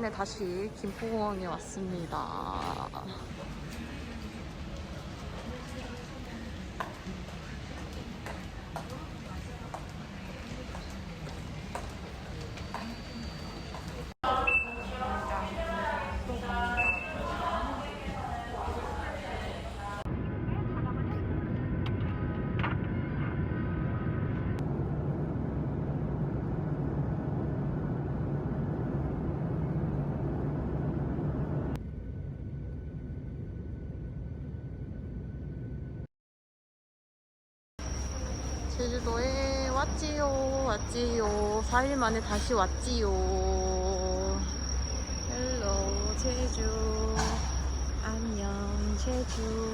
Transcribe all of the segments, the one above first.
4일 만에 다시 김포공항에 왔습니다. 제주도에 왔지요, 왔지요. 4일 만에 다시 왔지요. 헬로, 제주. 안녕, 제주.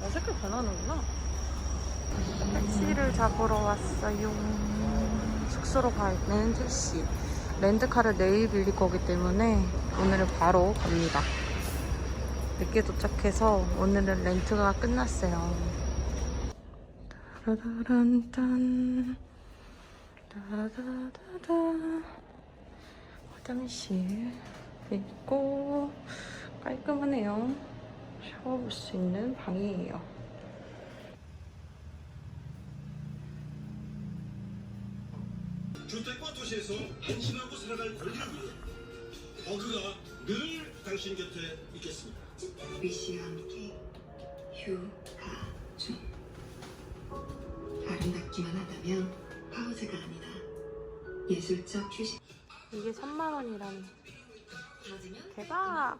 어, 색깔 변하는구나. 택시를 잡으러 왔어요. 숙소로 가는 택시. 렌트카를 내일 빌릴 거기 때문에 오늘은 바로 갑니다. 늦게 도착해서 오늘은 렌트가 끝났어요. 따라란딴 따다다다 화장실 있고 깔끔하네요. 샤워 볼 수 있는 방이에요. 주택과 도시에서 안심하고 살아갈 권리를 위해 버그가 늘 당신 곁에 있겠습니다. 미씨와 함께 휴가 중 아름답기만 하다면 파우즈가 아니다 예술적 휴식 이게 3만 원이라는 맞으면 대박!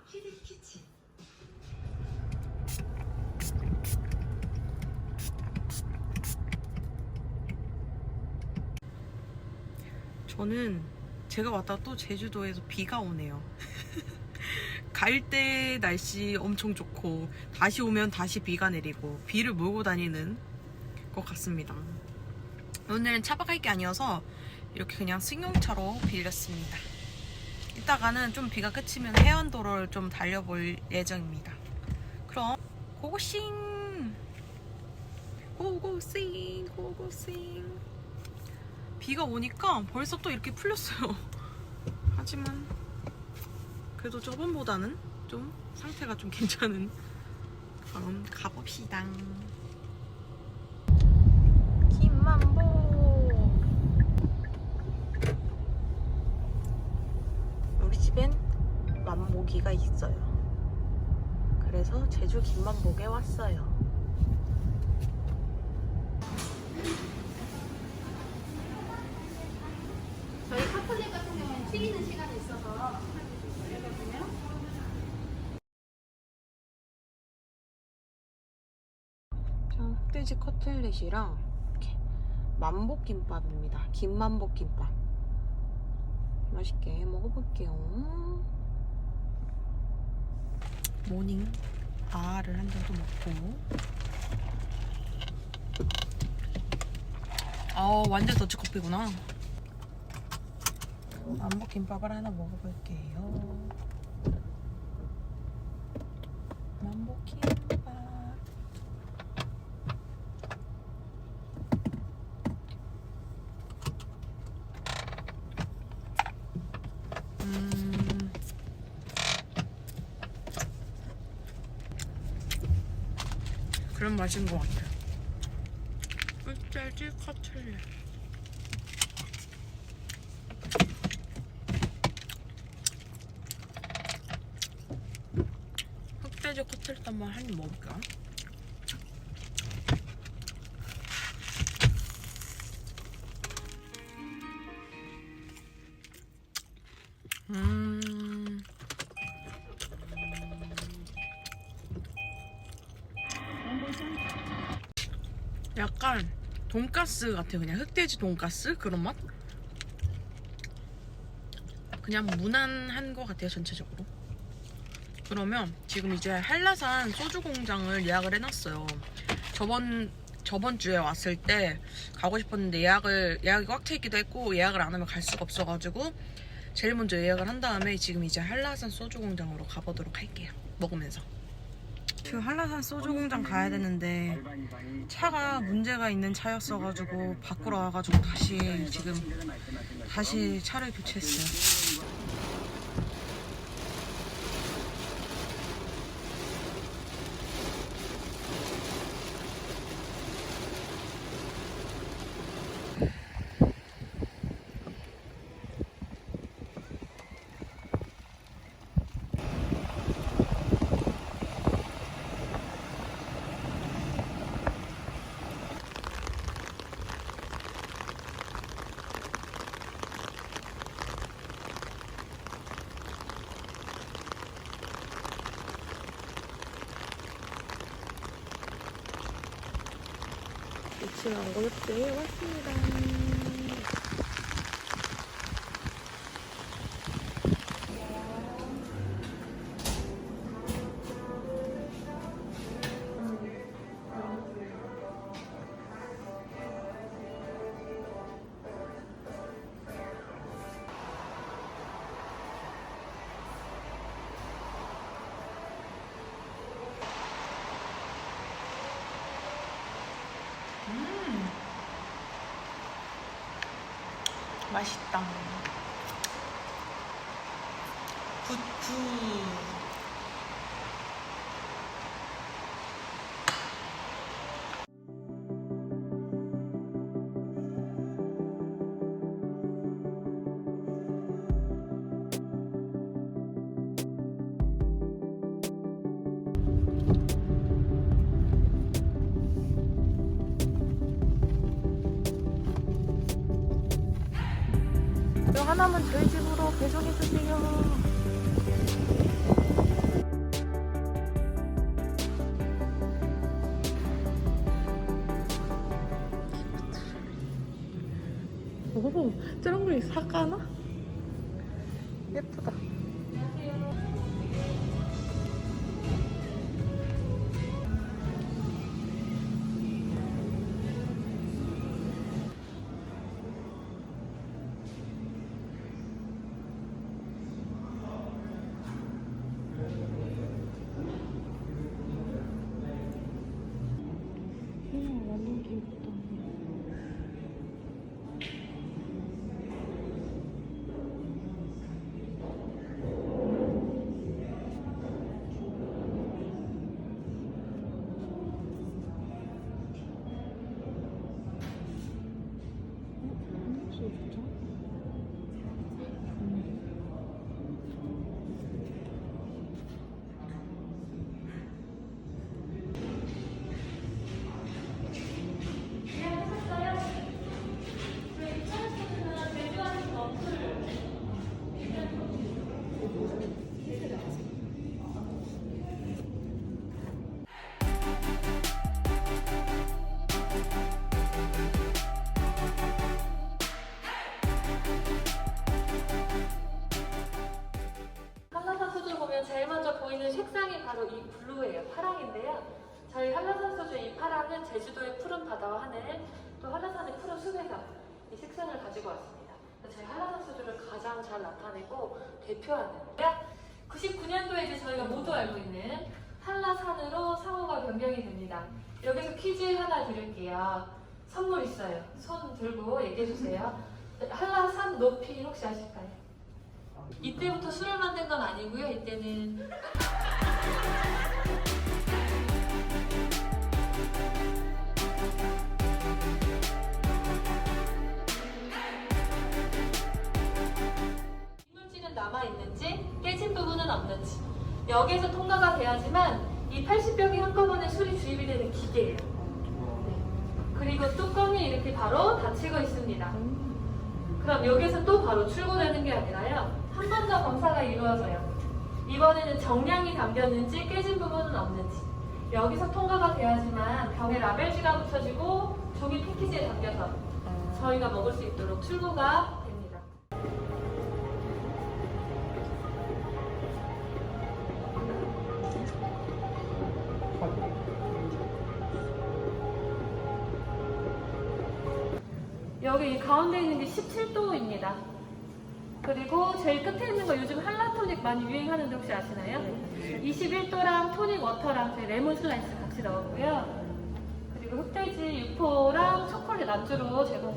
저는 제가 왔다 또 제주도에서 비가 오네요. 갈 때 날씨 엄청 좋고 다시 오면 다시 비가 내리고 비를 몰고 다니는 것 같습니다. 오늘은 차박할 게 아니어서 이렇게 그냥 승용차로 빌렸습니다. 이따가는 좀 비가 그치면 해안도로를 좀 달려볼 예정입니다. 그럼 고고싱! 고고싱! 고고싱! 비가 오니까 벌써 또 이렇게 풀렸어요. 하지만 그래도 저번보다는 좀 상태가 좀 괜찮은. 그럼 가봅시다. 김만보. 우리 집엔 만보기가 있어요. 그래서 제주 김만복에 왔어요. 저희 카톨릭 같은 경우에는 튀기는 시간이 있어서 그러거든요. 자, 흑돼지 커틀렛이랑 이렇게 만복김밥입니다. 김만복김밥. 맛있게 먹어볼게요. 모닝 아를 한 잔도 먹고. 아, 완전 더치커피구나. 만복김밥을 하나 먹어볼게요. 만복김밥. 음. 그런 맛인 것 같아요. 흑돼지 커틀렛. 흑돼지 커틀렛 한번 한입 먹을까? 돈가스 같아 그냥 흑돼지 돈가스? 그런 맛? 그냥 무난한 것 같아요 전체적으로. 그러면 지금 이제 한라산 소주 공장을 예약을 해놨어요. 저번 저번 주에 왔을 때 가고 싶었는데 예약을 예약이 꽉 차 있기도 했고 예약을 안 하면 갈 수가 없어가지고 제일 먼저 예약을 한 다음에 지금 이제 한라산 소주 공장으로 가보도록 할게요. 먹으면서 지금 한라산 소주 공장 가야 되는데 차가 문제가 있는 차였어가지고 바꾸러 와가지고 다시 지금 다시 차를 교체했어요. 미친한 골프에 왔습니다. 맛있다. 굿굿. 하나만 저희 집으로 배송해주세요. 오, 저런 거 사까나? 예쁘다. 바로 이 블루예요. 파랑인데요. 저희 한라산 소주 이 파랑은 제주도의 푸른 바다와 하늘, 또 한라산의 푸른 숲에서 이 색상을 가지고 왔습니다. 저희 한라산 소주를 가장 잘 나타내고 대표하는 99년도에 이제 저희가 모두 알고 있는 한라산으로 상호가 변경이 됩니다. 여기서 퀴즈 하나 드릴게요. 선물 있어요. 손 들고 얘기해 주세요. 한라산 높이 혹시 아실까요? 이때부터 술을 만든 건 아니고요. 이때는 부분은 없는지 여기에서 통과가 돼야지만 이 80병이 한꺼번에 술이 주입이 되는 기계예요. 네. 그리고 뚜껑이 이렇게 바로 닫히고 있습니다. 그럼 여기서 또 바로 출고되는 게 아니라요. 한 번 더 검사가 이루어져요. 이번에는 정량이 담겼는지 깨진 부분은 없는지. 여기서 통과가 돼야지만 병에 라벨지가 붙여지고 종이 패키지에 담겨서 저희가 먹을 수 있도록 출고가 여기 이 가운데 있는 게 17도입니다. 그리고 제일 끝에 있는 거 요즘 한라토닉 많이 유행하는데 혹시 아시나요? 21도랑 토닉 워터랑 레몬 슬라이스 같이 넣었고요. 그리고 흑돼지 육포랑 초콜릿 안주로 제공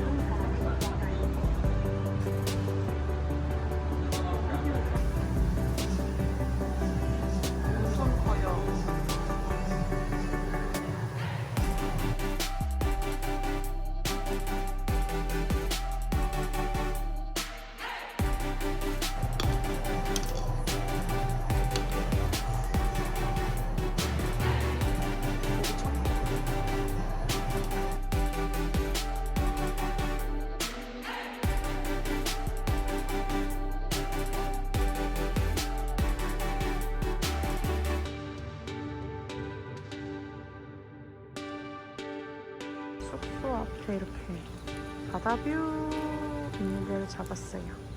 앞에 이렇게 바다뷰 있는 데를 잡았어요.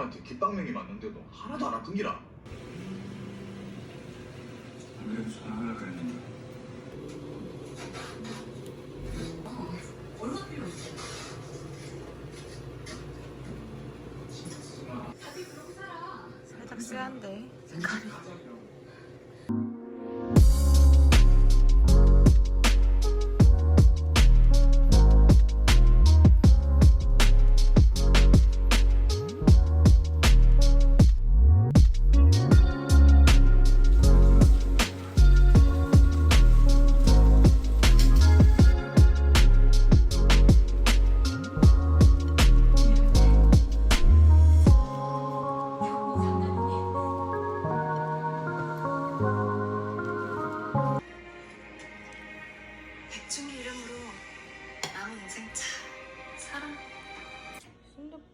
회장님한테 깃방맹이 맞는데도 하나도 안 아픈 기라.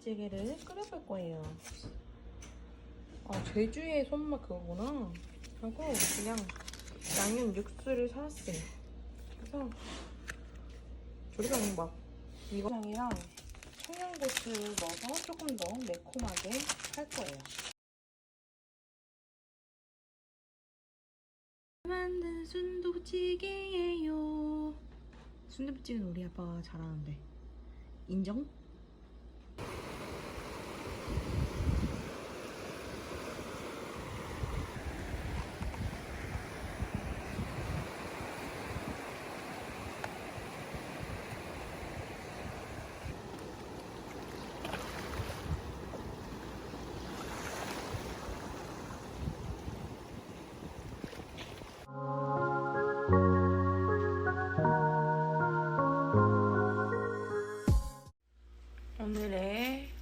순두부찌개를 끓여볼 거예요. 아, 제주의 손맛 그거구나. 하고 그냥 양념 육수를 사왔어요. 그래서 조리가 막 이거장이랑 청양고추를 넣어서 조금 더 매콤하게 할 거예요. 만든 순두부찌개예요. 순두부찌개는 우리 아빠가 잘하는데 인정?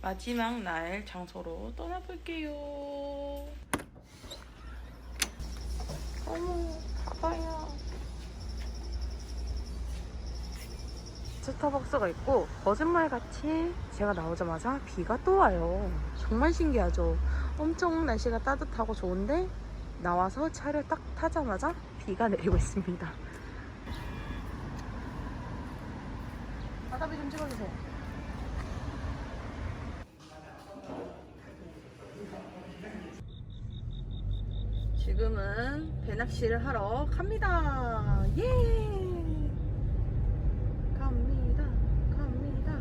마지막 날 장소로 떠나볼게요. 어머, 봐봐요. 스타벅스가 있고 거짓말같이 제가 나오자마자 비가 또 와요. 정말 신기하죠? 엄청 날씨가 따뜻하고 좋은데 나와서 차를 딱 타자마자 비가 내리고 있습니다. 바다비 좀 찍어주세요. 지금은 배 낚시를 하러 갑니다. 예! 갑니다. 갑니다.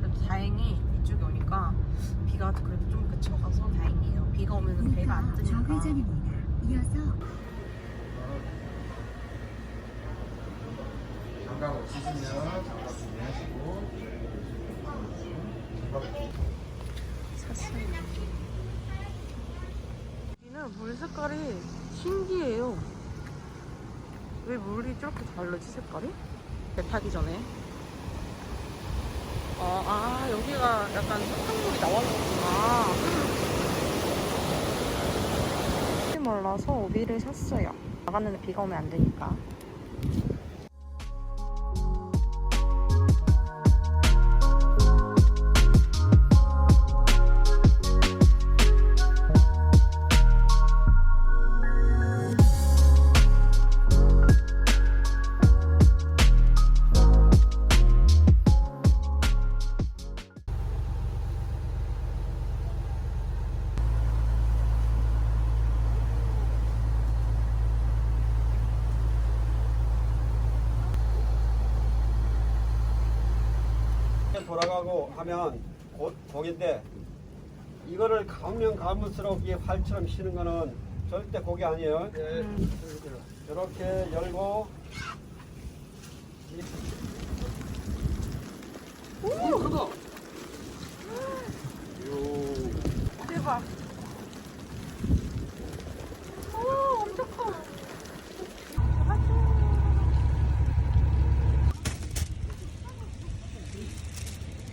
그래도 다행히 이쪽에 오니까 비가 그래도 좀 그쳐가서 다행이에요. 비가 오면 배가 안 뜨니까. 좌회전입니다. 이어서 장갑 없으시면 장갑 준비하시고 여 물 색깔이 신기해요. 왜 물이 저렇게 다르지 색깔이? 배 타기 전에. 아, 아 여기가 약간 흙탕물이 나와서구나. 혹시 몰라서 오비를 샀어요. 나갔는데 비가 오면 안 되니까. 이 활처럼 쉬는 거는 절대 고기 아니에요. 이렇게 열고 오, 그거. 대박. 오, 엄청 커.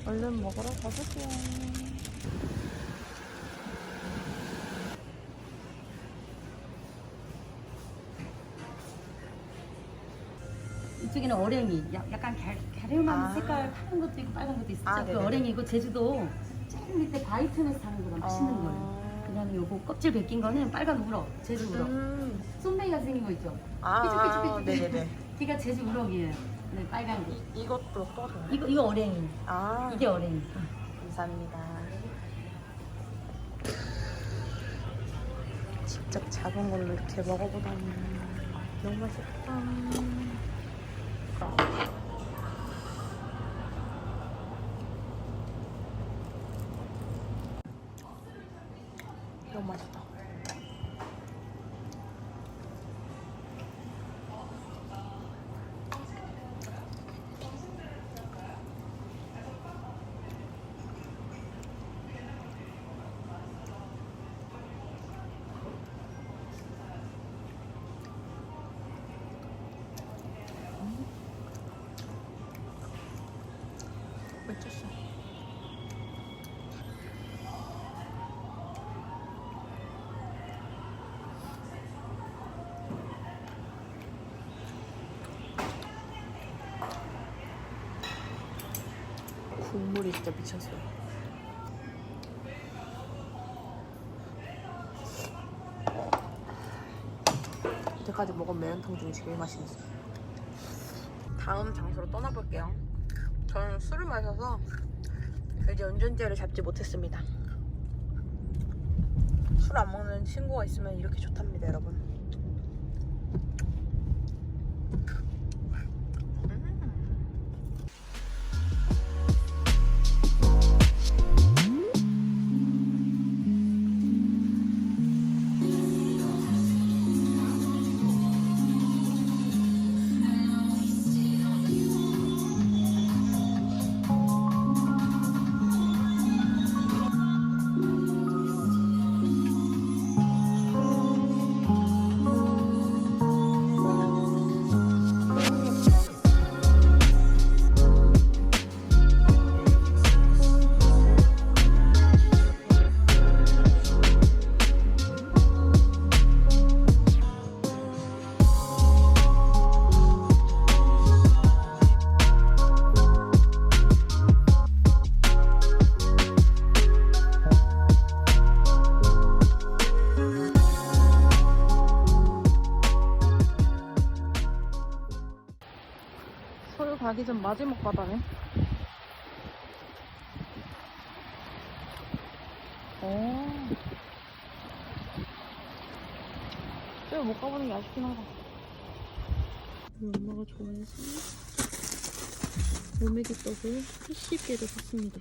얼른 먹으러 가볼게요. 이쪽에는 어랭이 야- 약간 갸- 갸름한 아. 색깔 파란 것도 있고 빨간 것도 있었죠. 아, 그. 어랭이고 제주도 제일 밑에 바이튼에서 사는 거랑 맛있는 아. 거예요. 그다음에 요거 껍질 벗긴 거는 빨간 우럭, 제주 우럭. 음. 쏨뱅이가 생긴 거 있죠. 아, 삐죽삐죽삐죽. 네네네. 걔가 제주 우럭이에요. 네, 빨간 거. 이것도 써도. 이거 이거 어랭이. 아, 이게 어랭이. 감사합니다. 직접 작은 걸로 이렇게 먹어보다니 너무 맛있다. Thank you. 국물이 진짜 미쳤어요. 이때까지 먹은 매운탕 중에 제일 맛있었어요. 다음 장소로 떠나볼게요. 저는 술을 마셔서 이제 운전대를 잡지 못했습니다. 술 안 먹는 친구가 있으면 이렇게 좋답니다, 여러분. 마지막 바다네. 어. 제가 못 가보는 게 아쉽긴 하다. 우리 엄마가 좋아해서 오메기 떡을 80개를 샀습니다.